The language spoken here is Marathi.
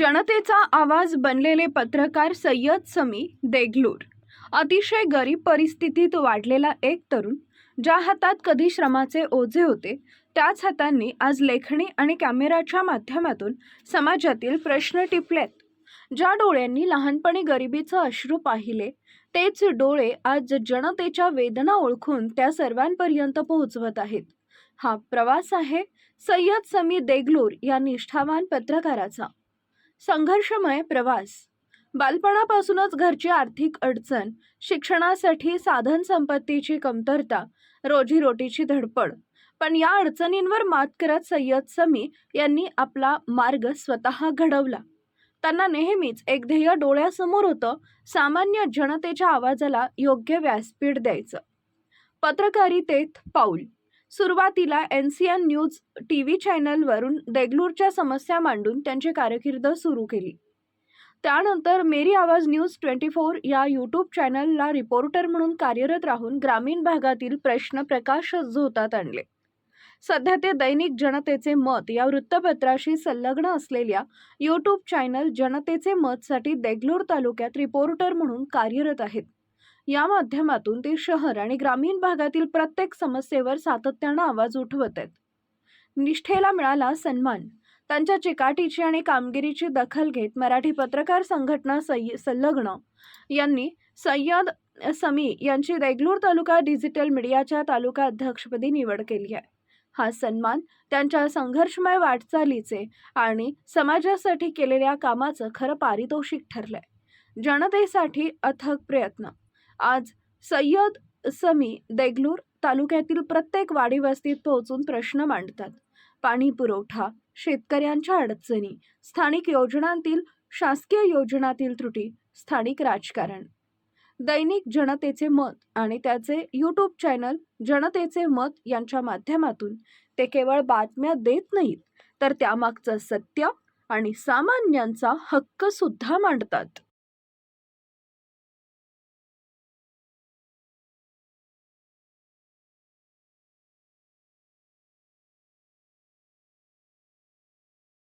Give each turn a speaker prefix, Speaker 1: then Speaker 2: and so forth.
Speaker 1: जनतेचा आवाज बनलेले पत्रकार सय्यद समी देगलूर. अतिशय गरीब परिस्थितीत वाढलेला एक तरुण ज्या हातात कधी श्रमाचे ओझे होते त्याच हातांनी आज लेखणी आणि कॅमेराच्या माध्यमातून समाजातील प्रश्न टिपलेत. ज्या डोळ्यांनी लहानपणी गरिबीचं अश्रू पाहिले तेच डोळे आज जनतेच्या वेदना ओळखून त्या सर्वांपर्यंत पोहोचवत आहेत. हा प्रवास आहे सय्यद समी देगलूर या निष्ठावान पत्रकाराचा. संघर्षमय प्रवास. बालपणापासूनच घरची आर्थिक अडचण शिक्षणासाठी साधन संपत्तीची कमतरता रोजीरोटीची धडपड. पण या अडचणींवर मात करत सय्यद समी यांनी आपला मार्ग स्वतः घडवला. त्यांना नेहमीच एक ध्येय डोळ्यासमोर होतं सामान्य जनतेच्या आवाजाला योग्य व्यासपीठ द्यायचं. पत्रकारितेत पाऊल सुरुवातीला N C N news T V चॅनलवरून देगलूरच्या समस्या मांडून त्यांची कारकीर्द सुरू केली. त्यानंतर Meri Awaz news twenty four या यूट्यूब चॅनलला रिपोर्टर म्हणून कार्यरत राहून ग्रामीण भागातील प्रश्न प्रकाश झोतात आणले. सध्या ते दैनिक जनतेचे मत या वृत्तपत्राशी संलग्न असलेल्या यूट्यूब चॅनल जनतेचे मतसाठी देगलूर तालुक्यात रिपोर्टर म्हणून कार्यरत आहेत. या माध्यमातून ते शहर आणि ग्रामीण भागातील प्रत्येक समस्येवर सातत्यानं आवाज उठवत आहेत. निष्ठेला मिळाला सन्मान. त्यांच्या चिकाटीची आणि कामगिरीची दखल घेत मराठी पत्रकार संघटना सय संलग्न यांनी सय्यद समी यांची देगलूर तालुका डिजिटल मीडियाच्या तालुका अध्यक्षपदी निवड केली आहे. हा सन्मान त्यांच्या संघर्षमय वाटचालीचे आणि समाजासाठी केलेल्या कामाचं खरं पारितोषिक ठरलंय. जनतेसाठी अथक प्रयत्न. आज सय्यद समी देगलूर तालुक्यातील प्रत्येक वाडी वस्तीत पोहोचून प्रश्न मांडतात. पाणी पुरवठा शेतकऱ्यांच्या अडचणी स्थानिक योजनांतील शासकीय योजनातील त्रुटी स्थानिक राजकारण. दैनिक जनतेचे मत आणि त्याचे यूट्यूब चॅनल जनतेचे मत यांच्या माध्यमातून ते केवळ बातम्या देत नाहीत तर त्यामागचं सत्य आणि सामान्यांचा हक्कसुद्धा मांडतात.